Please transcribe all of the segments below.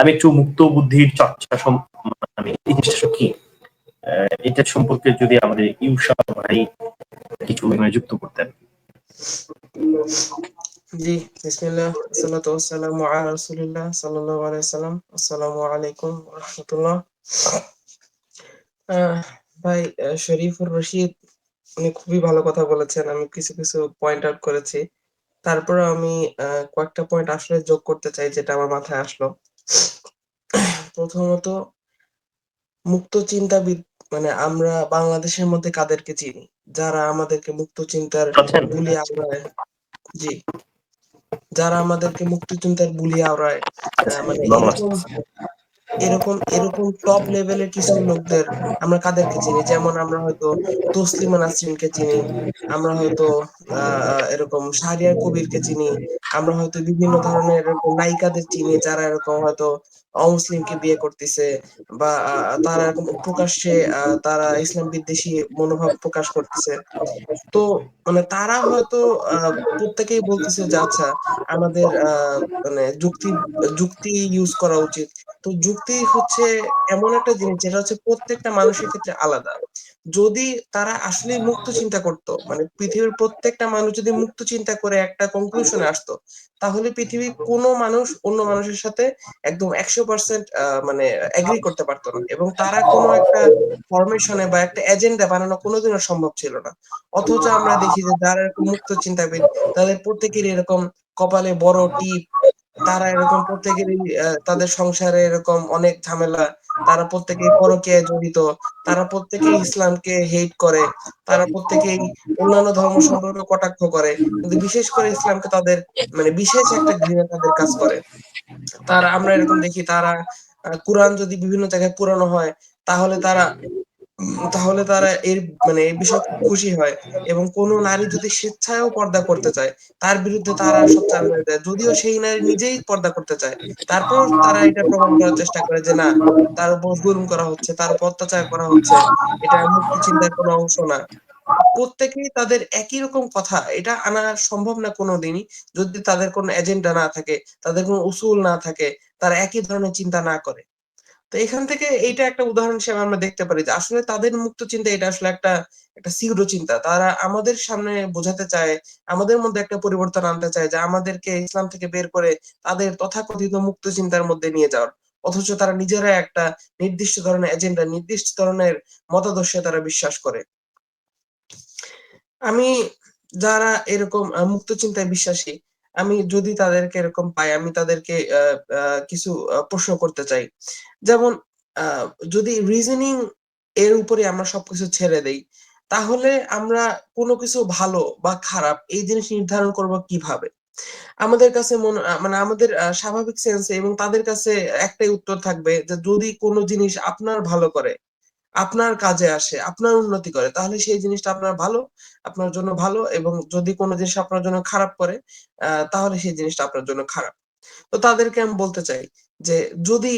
আমি একটু মুক্ত বুদ্ধির চর্চা মানে এই জিনিসটা কি এটা সম্পর্কে যদি আমাদের ইউসা ভাই কিছু যুক্ত করতেন। জি, বিসমিল্লাহ আসসালামু আলাইকুম ভাই শরীফুর রশিদ, উনি খুবই ভালো কথা বলেছেন, আমি কিছু কিছু পয়েন্ট আউট করেছি। তারপরে আমি কয়েকটা পয়েন্ট আসলে যোগ করতে চাই, যেটা আমার মাথায় আসলো। প্রথমত মুক্ত চিন্তাবিদ মানে আমরা বাংলাদেশের মধ্যে কাদেরকে চিনি? যারা আমাদেরকে মুক্ত চিন্তার আছেন? বুলি আওড়ায়। জি। যারা আমাদেরকে মুক্ত চিন্তার বুলি আওড়ায় মানে এরকম এরকম টপ লেভেলের কিছু লোকদের আমরা কাদেরকে চিনি? যেমন আমরা হয়তো তসলিমা নাসরিনকে চিনি, আমরা হয়তো এরকম শাহরিয়ার কবিরকে চিনি, আমরা হয়তো বিভিন্ন ধরনের এরকম নায়িকাদের চিনি যারা এরকম হয়তো অমুসলিমকে বিয়ে করতেছে বা তারা এরকম প্রকাশ্যে তারা ইসলাম বিদ্বেষী মনোভাব প্রকাশ করতেছে। তো মানে তারা হয়তো প্রত্যেকেই বলতেছে যে আচ্ছা আমাদের মানে যুক্তি যুক্তি ইউজ করা উচিত। তো যুক্তি হচ্ছে এমন একটা জিনিস যেটা হচ্ছে প্রত্যেকটা মানুষের ক্ষেত্রে আলাদা। যদি তারা আসলে মুক্ত চিন্তা করতো মানে পৃথিবীর প্রত্যেকটা মানুষ যদি মুক্ত চিন্তা করে একটা কনক্লুশনে আসতো, তাহলে পৃথিবীর কোনো মানুষ অন্য মানুষের সাথে একদম একশো পার্সেন্ট মানে এগ্রি করতে পারতো না এবং তারা কোনো একটা ফরমেশনে বা একটা এজেন্ডা বানানো কোনোদিনও সম্ভব ছিল না। অথচ আমরা দেখি যে যারা মুক্ত চিন্তাবিদ, তাদের প্রত্যেকের এরকম কপালে বড় টিপ তারা এরকম প্রত্যেকেরই তাদের সংসারে এরকম অনেক ঝামেলা। তারা প্রত্যেকেই পরকীয়ায় জড়িত। তারা প্রত্যেকেই ইসলামকে হেট করে। তারা প্রত্যেকেই অন্যান্য ধর্ম সম্পর্কে কটাক্ষ করে। কিন্তু বিশেষ করে ইসলামকে তাদের মানে বিশেষ একটা ঘৃণা তাদের কাজ করে। তারা, আমরা এরকম দেখি, তারা কোরআন যদি বিভিন্ন জায়গায় পুরানো হয়, তাহলে তারা তাহলে তারা এর মানে এই বিষয়ে খুশি হয়। এবং কোন নারী যদি স্বেচ্ছায়ও পর্দা করতে চায়, তার বিরুদ্ধে তারা সোচ্চার হয়ে যায় যদিও সেই নারী নিজেই পর্দা করতে চায়, তারপর তারা এটা প্রমাণ করার চেষ্টা করে যে না, তার উপর জুলুম করা হচ্ছে, তার উপর অত্যাচার করা হচ্ছে, এটা মুক্তি চিন্তার কোনো অংশ না। প্রত্যেকেই তাদের একই রকম কথা, এটা আনা সম্ভব না কোনোদিনই। যদি তাদের কোনো এজেন্ডা না থাকে, তাদের কোনো উসুল না থাকে, তারা একই ধরনের চিন্তা না করে। তো এখান থেকে এইটা একটা উদাহরণ হিসেবে আমরা দেখতে পারি যে আসলে তাদের মুক্ত চিন্তা এটা আসলে একটা একটা সিউডো চিন্তা। তারা আমাদের সামনে বোঝাতে চায়, আমাদের মধ্যে একটা পরিবর্তন আনতে চায় যে আমাদেরকে ইসলাম থেকে বের করে তাদের তথাকথিত মুক্ত চিন্তার মধ্যে নিয়ে যাওয়ার। অথচ তারা নিজেরা একটা নির্দিষ্ট ধরনের এজেন্ডা নির্দিষ্ট ধরনের মতাদর্শে তারা বিশ্বাস করে। আমি যারা এরকম মুক্ত চিন্তায় বিশ্বাসী আমি যদি তাদেরকে এরকম পাই, আমি তাদেরকে কিছু প্রশ্ন করতে চাই। যেমন যদি রিজনিং এর উপরে আমরা সবকিছু ছেড়ে দেই, তাহলে আমরা কোনো কিছু ভালো বা খারাপ এই জিনিস নির্ধারণ করব কীভাবে? আমাদের কাছে মনে মানে আমাদের স্বাভাবিক সেন্সে এবং তাদের কাছে একটাই উত্তর থাকবে যে যদি কোনো জিনিস আপনার ভালো করে আপনার কাজে আসে, আপনার উন্নতি করে, তাহলে সেই জিনিসটা আপনার ভালো, আপনার জন্য ভালো এবং যদি কোনো জিনিস আপনার জন্য খারাপ করে তাহলে সেই জিনিসটা আপনার জন্য খারাপ। তো তাদেরকে আমি বলতে চাই যে যদি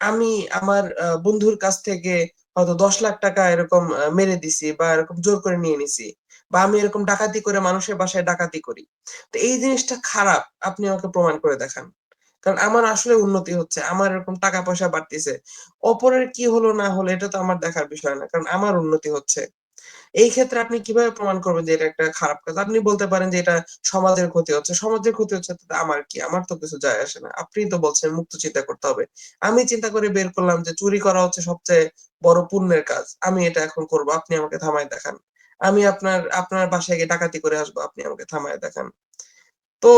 আমি আমার বন্ধুর কাছ থেকে হয়তো দশ লাখ টাকা এরকম মেরে দিছি বা এরকম জোর করে নিয়ে নিছি বা আমি এরকম ডাকাতি করে মানুষের বাসায় ডাকাতি করি, তো এই জিনিসটা খারাপ, আপনি আমাকে প্রমাণ করে দেখান। কারণ আমার আসলে উন্নতি হচ্ছে, আমার এরকম টাকা পয়সা বাড়তিছে। অপরের কি হলো না হলো এটা তো আমার দেখার বিষয় না, কারণ আমার উন্নতি হচ্ছে। এই ক্ষেত্রে আপনি কীভাবে প্রমাণ করবেন যে এটা একটা খারাপ কাজ? আপনি বলতে পারেন যে এটা সমাজের ক্ষতি হচ্ছে। সমাজের ক্ষতি হচ্ছে আমার কি? আমার তো কিছু যায় আসে না। আপনি তো বলছেন মুক্ত চিন্তা করতে হবে। আমি চিন্তা করে বের করলাম যে চুরি করা হচ্ছে সবচেয়ে বড় পুণ্যের কাজ। আমি এটা এখন করব। আপনি আমাকে থামায় দেখান। আমি আপনার আপনার বাসায় গিয়ে ডাকাতি করে আসব। আপনি আমাকে থামায় দেখান। তো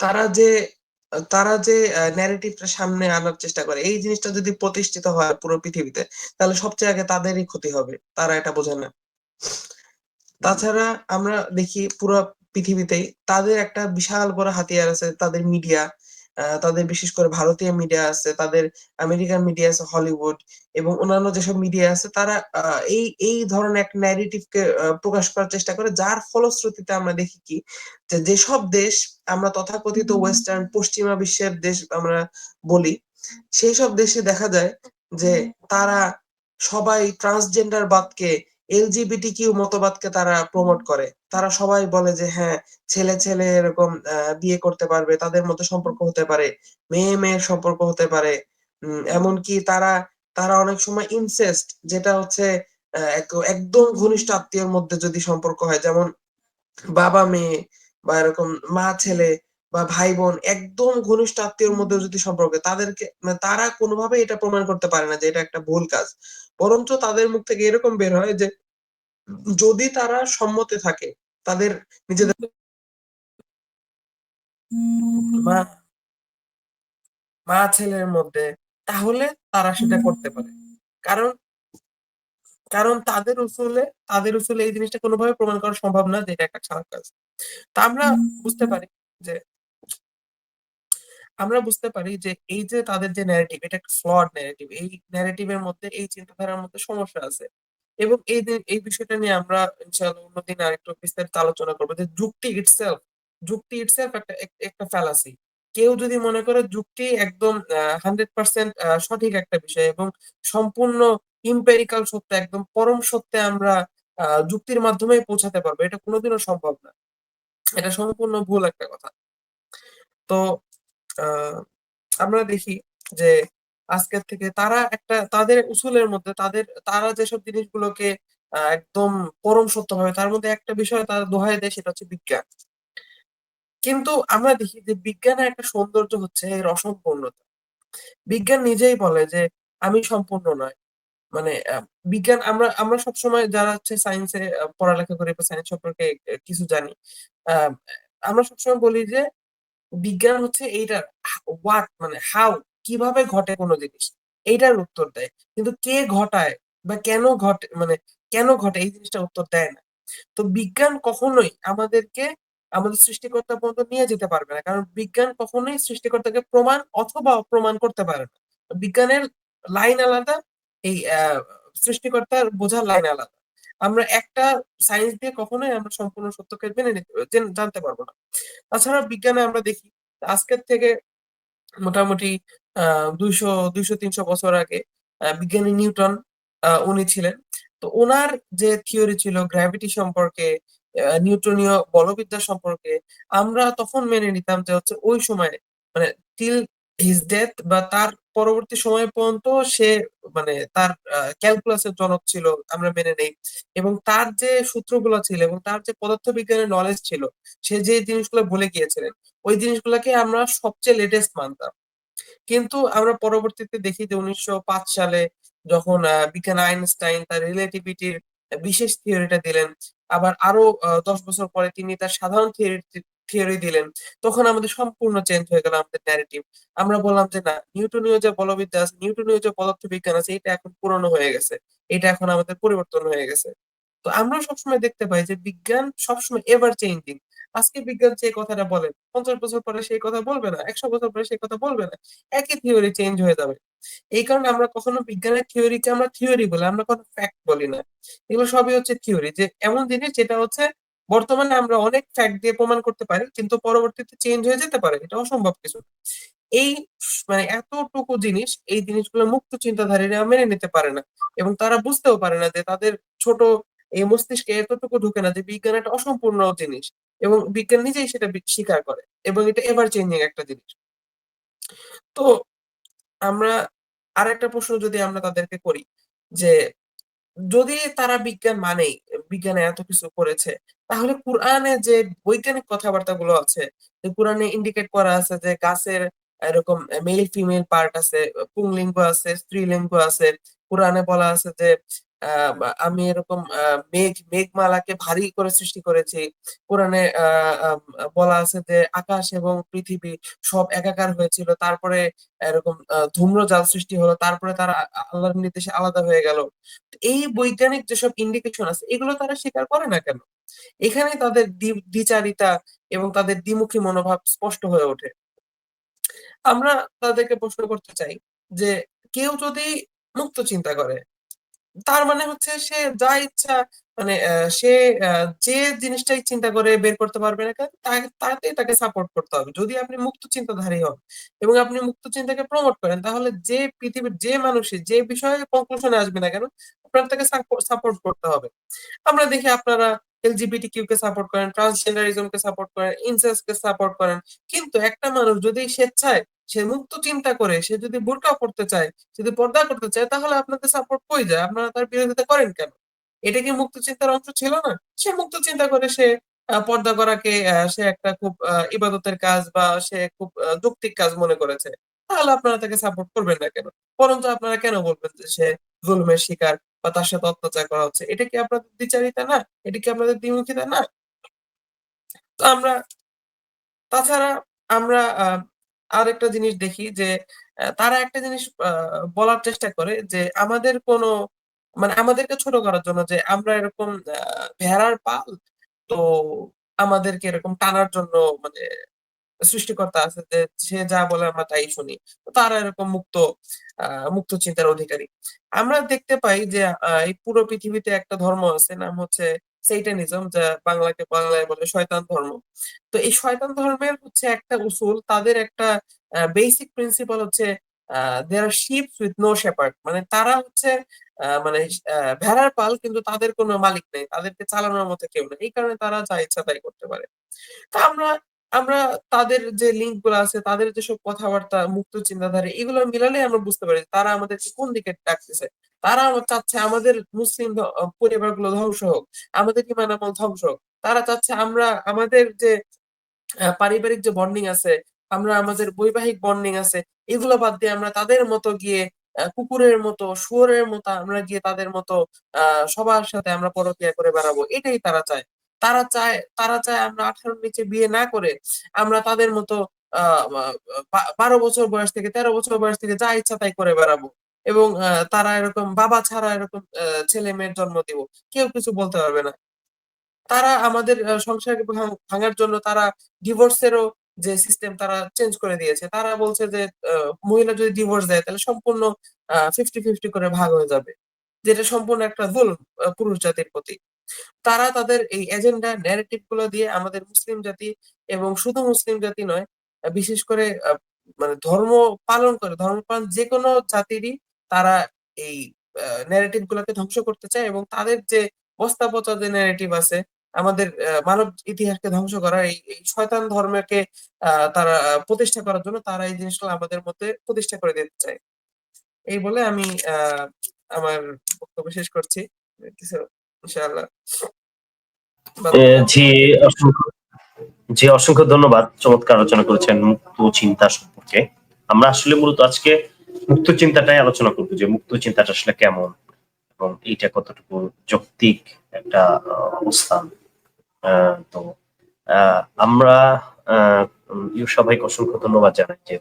তারা যে তারা যে ন্যারেটিভটা সামনে আনার চেষ্টা করে, এই জিনিসটা যদি প্রতিষ্ঠিত হয় পুরো পৃথিবীতে, তাহলে সবচেয়ে আগে তাদেরই ক্ষতি হবে, তারা এটা বোঝে না। তাছাড়া আমরা দেখি পুরো পৃথিবীতেই তাদের একটা বিশাল বড় হাতিয়ার আছে, তাদের মিডিয়া তাদের বিশেষ করে ভারতীয় মিডিয়া আছে তাদের আমেরিকান মিডিয়া আছে হলিউড এবং অন্যান্য যেসব মিডিয়া আছে তারা এই এই ধরনের এক ন্যারেটিভকে প্রকাশ করার চেষ্টা করে যার ফলশ্রুতিতে আমরা দেখি কি যে যেসব দেশ আমরা তথাকথিত ওয়েস্টার্ন পশ্চিমা বিশ্বের দেশ আমরা বলি সেই সব দেশে দেখা যায় যে তারা সবাই ট্রান্সজেন্ডার বাদকে এলজিবিটি কিউ মতবাদকে তারা প্রমোট করে। তারা সবাই বলে যে হ্যাঁ ছেলে ছেলে এরকম বিয়ে করতে পারবে, তাদের মধ্যে সম্পর্ক হতে পারে, মেয়ে মেয়ের সম্পর্ক হতে পারে। এমনকি তারা তারা অনেক সময় ইনসেস্ট যেটা হচ্ছে একদম ঘনিষ্ঠ আত্মীয়র মধ্যে যদি সম্পর্ক হয়, যেমন বাবা মেয়ে বা এরকম মা ছেলে বা ভাই বোন একদম ঘনিষ্ঠ আত্মীয়র মধ্যে যদি সম্পর্ক তাদেরকে মানে তারা কোনোভাবে এটা প্রমাণ করতে পারে না যে এটা একটা ভুল কাজ। বরঞ্চ তাদের মুখ থেকে এরকম বের হয় যে যদি তারা সম্মতে থাকে তাদের নিজেদের মা মা ছেলের মধ্যে তাহলে তারা সেটা করতে পারে। কারণ কারণ তাদের উসুলে তাদের উসুলে এই জিনিসটা কোনোভাবে প্রমাণ করা সম্ভব না যে এটা একটা খারাপ কাজ। তা আমরা বুঝতে পারি যে আমরা বুঝতে পারি যে এই যে তাদের যে ন্যারেটিভ এটা একটা ফ্লড ন্যারেটিভ এই ন্যারেটিভের মধ্যে, এই চিন্তাধারার মধ্যে সমস্যা আছে। এবং এই এই বিষয়টা নিয়ে আমরা ইনশাআল্লাহ অন্যদিন আরেকটু বিস্তারিত আলোচনা করব যে যুক্তি ইটসেলফ যুক্তি ইটসেলফ একটা, এক- একটা ফ্যালাসি কেউ যদি মনে করে যুক্তি একদম হান্ড্রেড পার্সেন্ট সঠিক একটা বিষয় এবং সম্পূর্ণ ইম্পেরিক্যাল সত্য, একদম পরম সত্যে আমরা যুক্তির মাধ্যমে পৌঁছাতে পারব, এটা কোনোদিনও সম্ভব না। এটা সম্পূর্ণ ভুল একটা কথা। তো আমরা দেখি যে আজকের থেকে তারা একটা, তাদের উসুলের মধ্যে তাদের, তারা যেসব জিনিসগুলোকে একদম পরম সত্য ভাবে, তার মধ্যে একটা বিষয় তারা দোহাই দেয়, সেটা হচ্ছে বিজ্ঞান। কিন্তু আমরা দেখি যে বিজ্ঞানের একটা সৌন্দর্য হচ্ছে এর অসম্পূর্ণতা। বিজ্ঞান নিজেই বলে যে আমি সম্পূর্ণ নয়। মানে বিজ্ঞান, আমরা আমরা সবসময় যারা হচ্ছে সায়েন্সে পড়ালেখা করি বা সায়েন্স সম্পর্কে কিছু জানি আমরা সবসময় বলি যে বিজ্ঞান হচ্ছে এইটার হোয়াট মানে হাউ কীভাবে ঘটে কোনো জিনিস, এইটার উত্তর দেয়। কিন্তু কে ঘটায় বা কেন ঘটে মানে কেন ঘটে এই জিনিসটা উত্তর দেয় না। তো বিজ্ঞান কখনোই আমাদেরকে, আমাদের সৃষ্টিকর্তা পর্যন্ত নিয়ে যেতে পারবে না। কারণ বিজ্ঞান কখনোই সৃষ্টিকর্তাকে প্রমাণ অথবা অপ্রমাণ করতে পারে না। বিজ্ঞানের লাইন আলাদা, এই সৃষ্টিকর্তার বোঝার লাইন আলাদা। আমরা একটা সায়েন্স দিয়ে কখনোই আমরা সম্পূর্ণ সত্যকে মেনে নিতে জানতে পারব না। তাছাড়া বিজ্ঞানে আমরা দেখি, আজকের থেকে মোটামুটি দুইশো দুইশো, তিনশো বছর আগে বিজ্ঞানী নিউটন উনি ছিলেন। তো ওনার যে থিওরি ছিল গ্র্যাভিটি সম্পর্কে নিউটনীয় বলবিদ্যা সম্পর্কে, আমরা তখন মেনে নিতাম যে হচ্ছে ওই সময়ে মানে টিল হিজ ডেথ বা তার পরবর্তী সময় পর্যন্ত সে মানে তার ক্যালকুলাসের জনক ছিল, আমরা মেনে নেই। এবং তার যে সূত্রগুলো ছিল এবং তার যে পদার্থবিজ্ঞানের নলেজ ছিল, সে যে জিনিসগুলো বলে গিয়েছিলেন, ওই জিনিসগুলোকে আমরা সবচেয়ে লেটেস্ট মানতাম। কিন্তু আমরা পরবর্তীতে দেখি যে উনিশশো পাঁচ সালে যখন বিজ্ঞান আইনস্টাইন তার রিলেটিভিটির বিশেষ থিওরিটা দিলেন, আবার আরও দশ বছর পরে তিনি তার সাধারণ থিওরি থিওরি দিলেন। তখন আমাদের সম্পূর্ণ চেঞ্জ হয়ে গেল আমাদের ন্যারেটিভ আমরা বললাম যে, না নিউটনীয় যে বলবিদ্যা আছে নিউটনীয় যে পদার্থবিজ্ঞান আছে, এটা এখন পুরনো হয়ে গেছে। এটা এখন আমাদের পরিবর্তন হয়ে গেছে। তো আমরা সবসময় দেখতে পাই যে, বিজ্ঞান সবসময় এভার চেঞ্জিং আজকে বিজ্ঞান যে কথাটা বলে, পঞ্চাশ বছর পরে সেই কথা বলবে না, একশো বছর পরে সেই কথা বলবে না, একই থিওরি চেঞ্জ হয়ে যাবে। এই কারণে আমরা কখনো বিজ্ঞানের থিওরিকে আমরা থিওরি বলি, আমরা কোনো ফ্যাক্ট বলি না। এগুলো সবই হচ্ছে থিওরি যে, এমন জিনিস যেটা হচ্ছে বর্তমানে আমরা অনেক ফ্যাক্ট দিয়ে প্রমাণ করতে পারি, কিন্তু পরবর্তীতে চেঞ্জ হয়ে যেতে পারে, এটা অসম্ভব কিছু। এই মানে এতটুকু জিনিস, এই জিনিসগুলো মুক্ত চিন্তাধারীরা মেনে নিতে পারে না এবং তারা বুঝতেও পারে না যে তাদের ছোট এই মস্তিষ্কে এতটুকু ঢুকে না যে বিজ্ঞান একটা অসম্পূর্ণ জিনিস এবং বিজ্ঞান নিজেই সেটা স্বীকার করে এবং এটা এভার চেঞ্জিং একটা জিনিস। তো আমরা আর একটা প্রশ্ন যদি আমরা তাদেরকে করি যে যদি তারা বিজ্ঞান মানেই বিজ্ঞানে এত কিছু করেছে। তাহলে কোরআনে যে বৈজ্ঞানিক কথাবার্তা গুলো আছে, যে কোরআনে ইন্ডিকেট করা আছে যে গাছের এরকম মেল ফিমেল পার্ট আছে, পুংলিঙ্গ আছে, স্ত্রীলিঙ্গ আছে, কোরআনে বলা আছে যে আমি এরকম মেঘ, মেঘমালাকে ভারী করে সৃষ্টি করেছি। কোরআনে বলা আছে যে আকাশ এবং পৃথিবী সব একাকার হয়েছিল। তারপরে এরকম ধূম্রজাল সৃষ্টি হলো। তারপরে তারা আল্লাহর নির্দেশে আলাদা হয়ে গেল। এই বৈজ্ঞানিক যেসব ইন্ডিকেশন আছে, এগুলো তারা স্বীকার করে না কেন? এখানে তাদের দ্বি- দ্বিচারিতা এবং তাদের দ্বিমুখী মনোভাব স্পষ্ট হয়ে ওঠে। আমরা তাদেরকে প্রশ্ন করতে চাই যে কেউ যদি মুক্ত চিন্তা করে তার মানে হচ্ছে সে যা ইচ্ছা মানে সে যে জিনিসটাই চিন্তা করে বের করতে পারবে না কেন তা- তাতেই তাকে সাপোর্ট করতে হবে। যদি আপনি মুক্ত চিন্তাধারী হন এবং আপনি মুক্ত চিন্তাকে প্রমোট করেন, তাহলে যে পৃথিবীর যে মানুষই যে বিষয়ে কনক্লুশনে আসবে না কেন, আপনার তাকে সাপোর্ট করতে হবে। আমরা দেখি আপনারা এলজিবিটি কিউ কে সাপোর্ট করেন ট্রান্সজেন্ডারিজম কে সাপোর্ট করেন ইনসেস কে সাপোর্ট করেন, কিন্তু একটা মানুষ যদি স্বেচ্ছায় সে মুক্ত চিন্তা করে, সে যদি বোরকা পড়তে চায় যদি পর্দা করতে চায়, তাহলে আপনাদের সাপোর্ট কই যায়? আপনারা তার বিরোধিতা করেন কেন? এটা কি মুক্ত চিন্তার অংশ ছিল না? সে মুক্ত চিন্তা করে সে পর্দা করাকে সে একটা খুব ইবাদতের কাজ বা সে খুব যৌক্তিক কাজ মনে করেছে। তাহলে আপনারা তাকে সাপোর্ট করবেন না কেন? বরঞ্চ আপনারা কেন বলবেন যে সে জুলুমের শিকার বা তার সাথে অত্যাচার করা হচ্ছে? এটা কি আপনাদের দ্বিচারিতা না? এটা কি আপনাদের দ্বিমুখিতা না? তো আমরা, তাছাড়া আমরা আহ, আরেকটা জিনিস দেখি যে তারা একটা জিনিস বলার চেষ্টা করে যে আমাদের কোনো মানে আমাদেরকে ছোট করার জন্য যে আমরা এরকম ভেড়ার পাল তো আমাদেরকে এরকম টানার জন্য মানে সৃষ্টিকর্তা আছে যে সে যা বলে আমরা তাই শুনি। তারা এরকম মুক্ত মুক্ত চিন্তার অধিকারী। আমরা দেখতে পাই যে এই পুরো পৃথিবীতে একটা ধর্ম আছে নাম হচ্ছে সেইটানিজম যা বাংলাকে বাংলায় বলে শয়তান ধর্ম। তো এই শয়তান ধর্মের হচ্ছে একটা উসুল, তাদের একটা বেসিক প্রিন্সিপাল হচ্ছে there are ships with no shepherd মানে তারা হচ্ছে মানে ভেড়ার পাল কিন্তু তাদের কোনো মালিক নেই, তাদেরকে চালানোর মতো কেউ নেই। এই কারণে তারা যা ইচ্ছা তাই করতে পারে। তা আমরা আমরা তাদের যে লিঙ্কগুলো আছে, তাদের যেসব কথাবার্তা, মুক্ত চিন্তাধারা এগুলো মিলালে আমরা বুঝতে পারি তারা আমাদেরকে কোন দিকে ডাকতেছে। তারা চাচ্ছে আমাদের মুসলিম পরিবারগুলো ধ্বংস হোক, আমাদের ইমান আমল ধ্বংস হোক। তারা চাচ্ছে আমরা, আমাদের যে পারিবারিক যে বন্ডিং আছে, আমরা আমাদের বৈবাহিক বন্ডিং আছে, এগুলো বাদ দিয়ে আমরা তাদের মতো গিয়ে কুকুরের মতো, শুয়োরের মতো আমরা গিয়ে তাদের মতো, আহ সবার সাথে আমরা পরকিয়া করে বেড়াবো। এটাই তারা চায়। তারা চায় তারা চায় আমরা আঠারোর নিচে বিয়ে না করে আমরা তাদের মতো বারো বছর বয়স থেকে তেরো বছর বয়স থেকে যা ইচ্ছা তাই করে বেড়াবো। এবং তারা এরকম বাবা ছাড়া এরকম ছেলে মেয়ের জন্ম দিব। কেউ কিছু বলতে পারবে না। তারা আমাদের সংসারকে ভাঙ- ভাঙার জন্য তারা ডিভোর্সেরও যে সিস্টেম তারা চেঞ্জ করে দিয়েছে। তারা বলছে যে মহিলা যদি ডিভোর্স দেয় তাহলে সম্পূর্ণ ফিফটি ফিফটি করে ভাগ হয়ে যাবে। যেটা সম্পূর্ণ একটা ভুল পুরুষ জাতির প্রতি। তারা তাদের এই এজেন্ডা ন্যারেটিভগুলো দিয়ে আমাদের মুসলিম জাতি এবং শুধু মুসলিম জাতি নয়, বিশেষ করে মানে ধর্ম পালন করে, ধর্ম পালন যে কোনো জাতিরই তারা এই ন্যারেটিভ গুলোকে ধ্বংস করতে চায় এবং তাদের যে বস্তা পচা যে ন্যারেটিভ আছে, আমাদের মানব ইতিহাসকে ধ্বংস করা, এই শয়তান ধর্মকে তারা প্রতিষ্ঠা করার জন্য তারা এই জিনিসগুলো আমাদের মধ্যে প্রতিষ্ঠা করে দিতে চায়। এই বলে আমি আমার বক্তব্য শেষ করছি। কিছু ইনশাআল্লাহ। জি জি, অসংখ্য ধন্যবাদ চমৎকার আলোচনা করেছেন মুক্ত চিন্তা সম্পর্কে। আমরা আসলে মূলত আজকে মুক্ত চিন্তাটাই আলোচনা করব যে মুক্ত চিন্তাটা আসলে কেমন এবং এইটা কতটুকু যৌক্তিক একটা অবস্থান। তো আমরা ইউ সবাইকে অসংখ্য ধন্যবাদ জানাই যে